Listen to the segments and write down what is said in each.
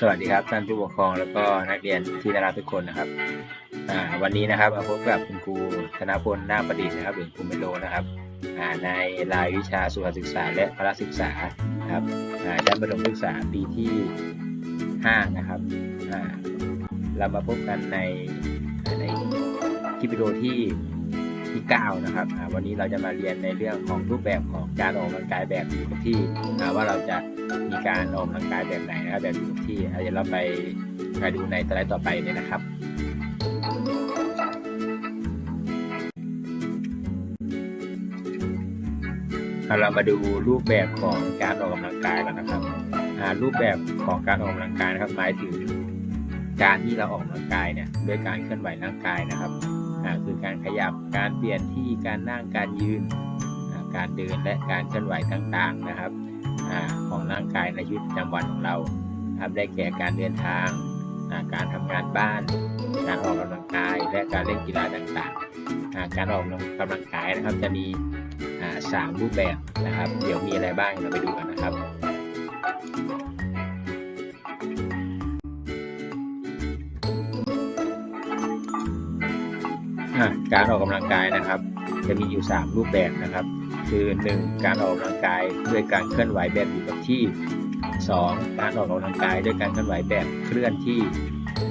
สวัสดีครับท่านผู้ปกครองแล้วก็นักเรียนที่น่ารักทุกคนนะครับวันนี้นะครับมาพบกับคุณครูธนพลนาประดิษฐ์นะครับหรือครูเมโลนะครับในรายวิชาสุขศึกษาและพละศึกษาครับอ่าชั้นประถมศึกษาปีที่ 5 นะครับเรามาพบกันในในคลิปวิดีโอที่ ที่ 9 นะครับ วันนี้เราจะมาเรียนในเรื่องของรูปแบบของการออกกำลังกายแบบอยู่กับที่ว่าเราจะมีการออกกำลังกายแบบไหนนะครับแบบอยู่กับที่อ่าเดี๋ยวเราไปไปดูในสไลด์ต่อไปเลยนะครับเรามาดูรูปแบบของการออกกำลังกายกันนะครับรูปแบบของการออกกำลังกายนะครับหมายถึงการที่เราออกกำลังกายเนี่ยด้วยการเคลื่อนไหวร่างกายนะครับ คือการขยับการเปลี่ยนที่การนั่งการยืน การเดินและการเคลื่อนไหวต่างๆนะครับอของร่างกายในชีวิตประจำวันของเราครับได้แก่การเดินทางการทำงานบ้าน การออกกำลังกาย และการเล่นกีฬาต่างๆ การออกกำลังกายนะครับจะมีสามรูปแบบนะครับ เดี๋ยวมีอะไรบ้างเราไปดูกันนะครับ การออกกำลังกายนะครับ จะมีอยู่ 3 รูปแบบนะครับ คือ 1. การออกกำลังกายด้วยการเคลื่อนไหวแบบอยู่กับที่ 2. การออกกำลังกายด้วยการเคลื่อนไหวแบบเคลื่อนที่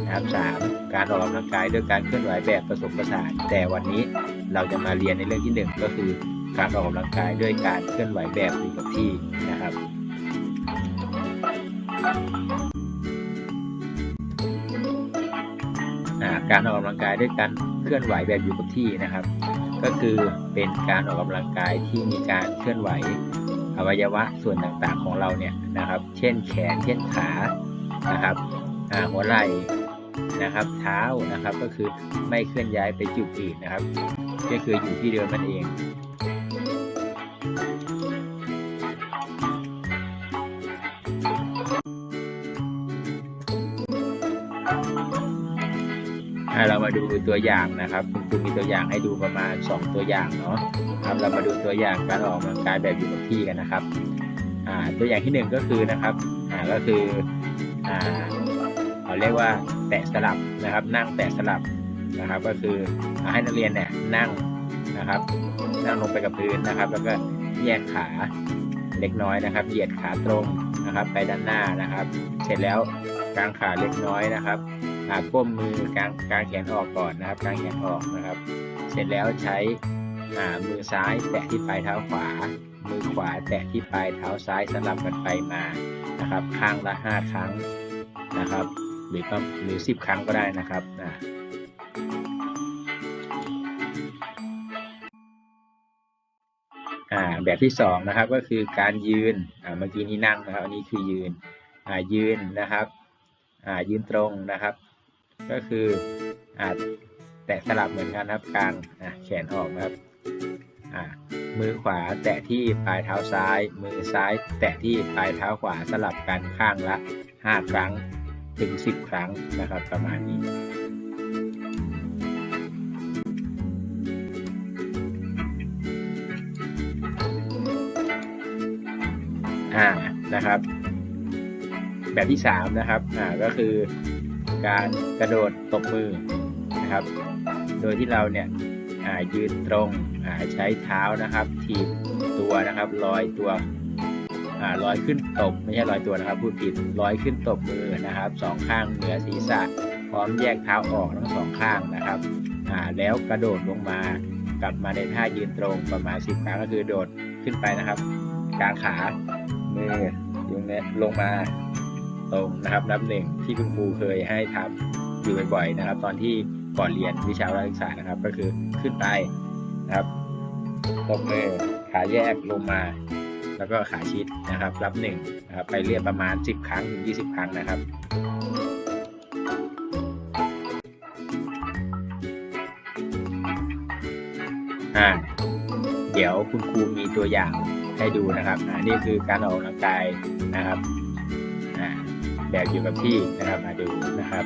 นะครับ 3. การออกกำลังกายด้วยการเคลื่อนไหวแบบผสมผสาน แต่วันนี้เราจะมาเรียนในเรื่องที่ 1 ก็คือ การออกกำลังกายด้วยการเคลื่อนไหวแบบอยู่กับที่นะครับ การออกกำลังกายด้วยการเคลื่อนไหวแบบอยู่กับที่นะครับ ก็คือเป็นการออกกำลังกายที่มีการเคลื่อนไหวอวัยวะส่วนต่างๆของเราเนี่ยนะครับ เช่นแขน เช่นขานะครับหัวไหล่นะครับ เท้านะครับก็คือไม่เคลื่อนย้ายไปจุดอื่นนะครับ ก็คืออยู่ที่เดิมนั่นเอง เรามาดูตัวอย่างนะครับคุณครูมีตัวอย่างให้ดูประมาณ 2 ตัวอย่างเนาะครับเรามาดูตัวอย่างการออกกำลังกายแบบอยู่กับที่กันนะครับตัวอย่างที่ 1 ก็คือนะครับก็คือเขาเรียกว่าแตะสลับนะครับ นั่งแตะสลับนะครับ ก็คืออ่าให้นักเรียนเนี่ยนั่งนะครับ นั่งลงไปกับพื้นนะครับ แล้วก็แยกขาเล็กน้อยนะครับ เหยียดขาตรงนะครับ ไปด้านหน้านะครับ เสร็จแล้วกางขาเล็กน้อยนะครับ อ่าก้มมือกางกางแขนออกก่อนนะครับกางแขนออกนะครับ เสร็จแล้วใช้อ่ามือซ้ายแตะที่ปลายเท้าขวา มือขวาแตะที่ปลายเท้าซ้ายสลับกันไปมานะครับข้างละห้าครั้งนะครับหรือก็หรือสิบครั้งก็ได้นะครับอ่าอ่าแบบที่สองนะครับก็คือการยืนอ่าเมื่อกี้นี้นั่งนะครับอันนี้คือยืนอ่ายืนนะครับอ่ายืนตรงนะครับ ก็คืออ่าแตะสลับเหมือนกันครับกลางอ่าแขนออกนะครับอ่ามือขวาแตะที่ปลายเท้าซ้าย มือซ้ายแตะที่ปลายเท้าขวาสลับกันข้างละ 5 ครั้งถึง 10 ครั้งนะครับประมาณนี้อ่านะครับ แบบที่ 3 นะครับอ่าก็คือ การกระโดดตบมือนะครับ โดยที่เราเนี่ยอ่ายืนตรงใช้เท้านะครับ ถีบตัวนะครับลอยตัวลอยขึ้นตบไม่ใช่ลอยตัวนะครับ พูดผิดลอยขึ้นตบมือนะครับสองข้างเหนือศีรษะ พร้อมแยกเท้าออกทั้งสองข้างนะครับแล้วกระโดดลงมากลับมาในท่ายืนตรงประมาณ 10 ครั้งก็คือโดดขึ้นไปนะครับกางขามือยุงเนี้ยลงมา ตรงนะครับ นับหนึ่งที่คุณครูเคยให้ทำอยู่บ่อยๆนะครับ ตอนที่ก่อนเรียนวิชาวิทยาศึกษานะครับ ก็คือขึ้นไปนะครับตบมือขาแยกลงมา แล้วก็ขาชิดนะครับ รับหนึ่งนะครับ ไปเรียนประมาณ 10 ครั้งถึง 20 ครั้งนะครับอ่าเดี๋ยวคุณครูมีตัวอย่างให้ดูนะครับ อ่า นี่คือการออกกำลังกายนะครับ อ่า แบบอยู่กับที่นะครับมาดูนะครับ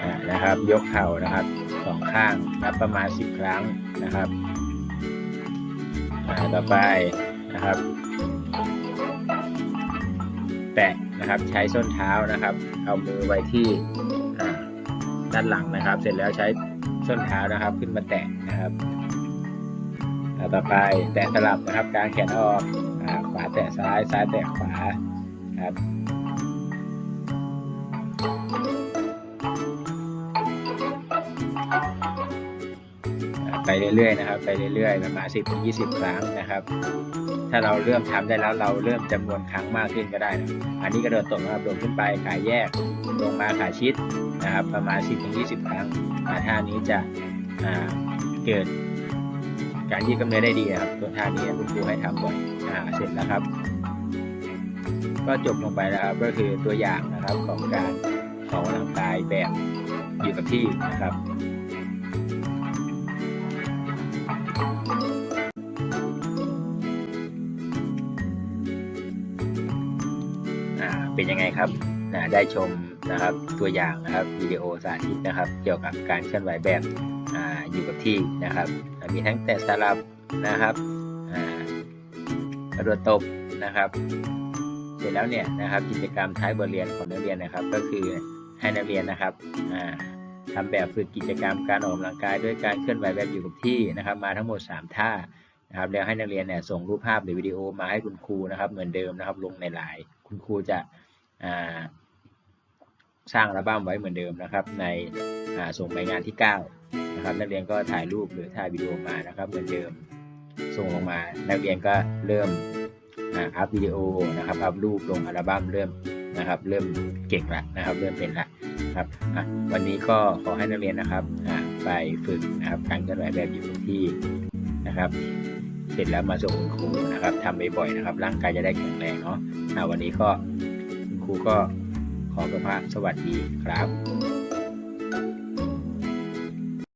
อ่านะครับ ยกเข่านะครับสองข้างนับประมาณ 10 ครั้งนะครับต่อไปนะครับ แตะนะครับใช้ส้นเท้านะครับ เอามือไว้ที่ด้านหลังนะครับ เสร็จแล้วใช้ส้นเท้านะครับ ขึ้นมาแตะนะครับ ต่อไปแตะสลับนะครับกางแขนออกขวาแตะซ้ายซ้ายแตะขวาครับไปเรื่อยๆนะครับ ไปเรื่อยๆประมาณ10ถึง20ครั้งนะครับ ถ้าเราเริ่มทำได้แล้วเราเริ่มจำนวนครั้งมากขึ้นก็ได้นะอันนี้กระโดดตกนะครับโดดขึ้นไปขาแยกลงมาขาชิดนะครับ ประมาณ10-20ครั้งอ่าท่านี้จะเกิด การยืดกล้ามเนื้อได้ดีครับตัวท่านี้คุณครูให้ทำบ่อยอ่าเสร็จแล้วครับ ก็จบลงไปแล้วครับก็คือตัวอย่างนะครับของการออกกำลังกายแบบอยู่กับที่นะครับเป็นยังไงครับนะได้ชมนะครับตัวอย่างนะครับวิดีโอสาธิตนะครับ เกี่ยวกับการเคลื่อนไหวแบบ อยู่กับที่นะครับ มีทั้งแตะสลับนะครับกระโดดตบนะครับ เสร็จแล้วเนี่ยนะครับกิจกรรมท้ายบทเรียนของนักเรียนนะครับ ก็คือให้นักเรียนนะครับอ่าทำแบบฝึกกิจกรรมการออกกำลังกายด้วยการเคลื่อนไหวแบบอยู่กับที่นะครับ มาทั้งหมด 3 ท่านะครับแล้วให้นักเรียนเนี่ยส่งรูปภาพหรือวิดีโอมาให้คุณครูนะครับ เหมือนเดิมนะครับ ลงในไลน์คุณครูจะ สร้างอัลบั้มไว้เหมือนเดิมนะครับ ในส่งไปงานที่ 9 นะครับ นักเรียนก็ถ่ายรูปหรือถ่ายวิดีโอมานะครับ เหมือนเดิมส่งลงมา นักเรียนก็เริ่มอัพวิดีโอนะครับอัพรูปลงอัลบั้มเริ่มนะครับ เริ่มเก่งละนะครับ เริ่มเป็นละครับวันนี้ก็ขอให้นักเรียนนะครับไปฝึกนะครับการเคลื่อนไหวแบบอยู่ที่นะครับ เสร็จแล้วมาส่งคุณครูนะครับทำบ่อยๆนะครับ ร่างกายจะได้แข็งแรงเนาะวันนี้ก็คุณครูก็ ขอประพะสวัสดีครับ